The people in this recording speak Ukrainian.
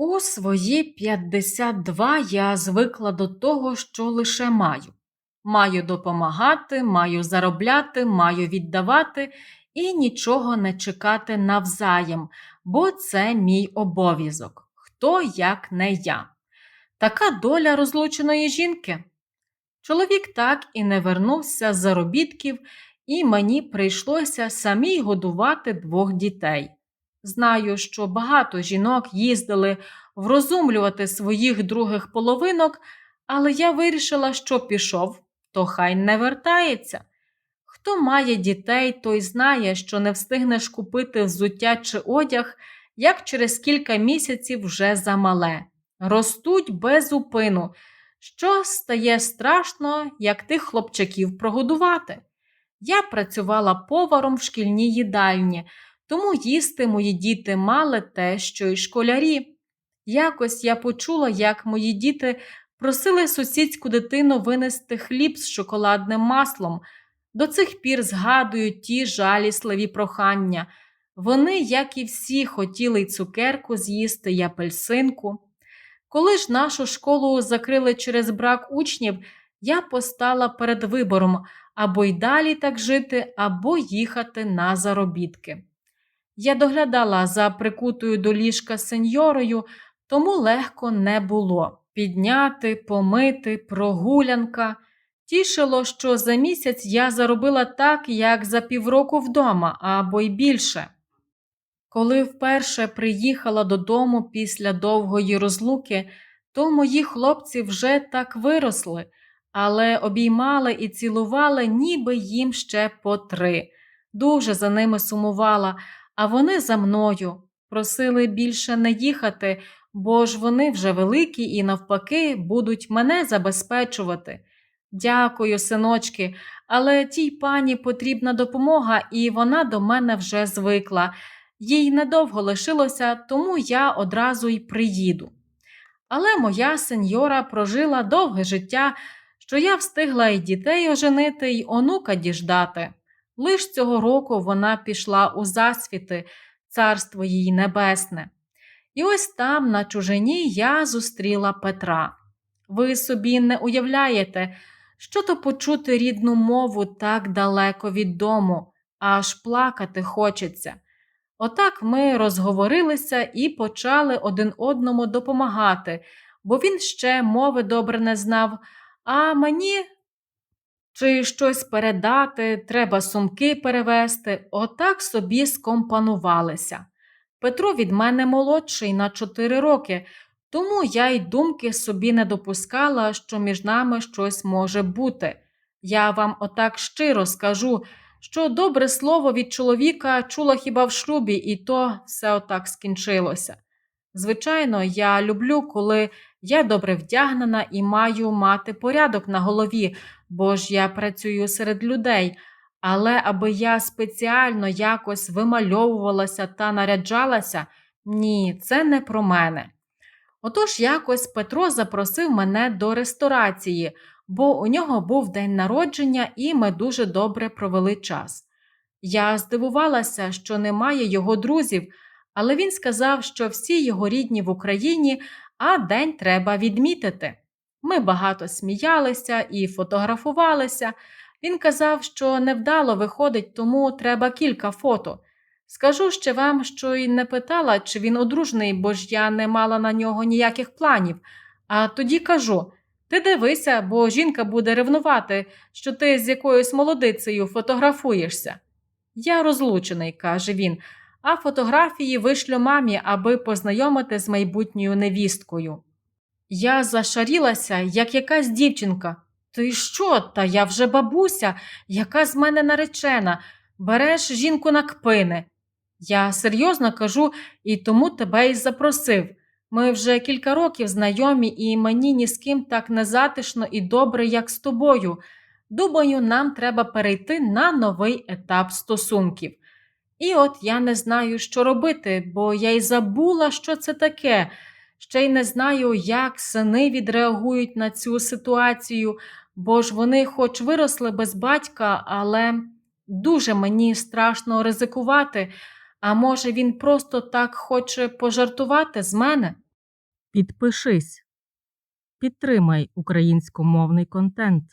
У свої 52 я звикла до того, що лише маю. Маю допомагати, маю заробляти, маю віддавати і нічого не чекати навзаєм, бо це мій обов'язок. Хто як не я. Така доля розлученої жінки. Чоловік так і не вернувся з заробітків, і мені прийшлося самій годувати двох дітей. Знаю, що багато жінок їздили врозумлювати своїх других половинок, але я вирішила, що пішов, то хай не вертається. Хто має дітей, той знає, що не встигнеш купити взуття чи одяг, як через кілька місяців вже замале. Ростуть без упину, що стає страшно, як тих хлопчаків прогодувати. Я працювала поваром в шкільній їдальні. Тому їсти мої діти мали те, що й школярі. Якось я почула, як мої діти просили сусідську дитину винести хліб з шоколадним маслом. До цих пір згадують ті жалісливі прохання. Вони, як і всі, хотіли й цукерку з'їсти й апельсинку. Коли ж нашу школу закрили через брак учнів, я постала перед вибором або й далі так жити, або їхати на заробітки. Я доглядала за прикутою до ліжка сеньорою, тому легко не було підняти, помити, прогулянка. Тішило, що за місяць я заробила так, як за півроку вдома, або й більше. Коли вперше приїхала додому після довгої розлуки, то мої хлопці вже так виросли, але обіймали і цілували, ніби їм ще по три. Дуже за ними сумувала а вони за мною просили більше не їхати, бо ж вони вже великі і, навпаки, будуть мене забезпечувати. Дякую, синочки, але тій пані потрібна допомога, і вона до мене вже звикла. Їй недовго лишилося, тому я одразу й приїду. Але моя сеньора прожила довге життя, що я встигла й дітей оженити, й онука діждати. Лиш цього року вона пішла у засвіти, царство її небесне. І ось там, на чужині, я зустріла Петра. Ви собі не уявляєте, що то почути рідну мову так далеко від дому, аж плакати хочеться. Отак ми розговорилися і почали один одному допомагати, бо він ще мови добре не знав, а мені чи щось передати, треба сумки перевезти, отак собі скомпанувалися. Петро від мене молодший на чотири роки, тому я й думки собі не допускала, що між нами щось може бути. Я вам отак щиро скажу, що добре слово від чоловіка чула хіба в шлюбі, і то все отак скінчилося. Звичайно, я люблю, коли я добре вдягнена і маю мати порядок на голові, бо ж я працюю серед людей, але аби я спеціально якось вимальовувалася та наряджалася, ні, це не про мене. Отож якось Петро запросив мене до ресторації, бо у нього був день народження, і ми дуже добре провели час. Я здивувалася, що немає його друзів, але він сказав, що всі його рідні в Україні, а день треба відмітити. Ми багато сміялися і фотографувалися. Він казав, що невдало виходить, тому треба кілька фото. Скажу ще вам, що й не питала, чи він одружний, бо ж я не мала на нього ніяких планів. А тоді кажу: ти дивися, бо жінка буде ревнувати, що ти з якоюсь молодицею фотографуєшся. Я розлучений, каже він, а фотографії вишлю мамі, аби познайомити з майбутньою невісткою. Я зашарілася, як якась дівчинка. Ти що? Та я вже бабуся, яка з мене наречена, береш жінку на кпини. Я серйозно кажу і тому тебе й запросив. Ми вже кілька років знайомі, і мені ні з ким так незатишно і добре, як з тобою. Думаю, нам треба перейти на новий етап стосунків. І от я не знаю, що робити, бо я й забула, що це таке. Ще й не знаю, як сини відреагують на цю ситуацію, бо ж вони, хоч виросли без батька, але дуже мені страшно ризикувати. А може, він просто так хоче пожартувати з мене? Підпишись. Підтримай українськомовний контент.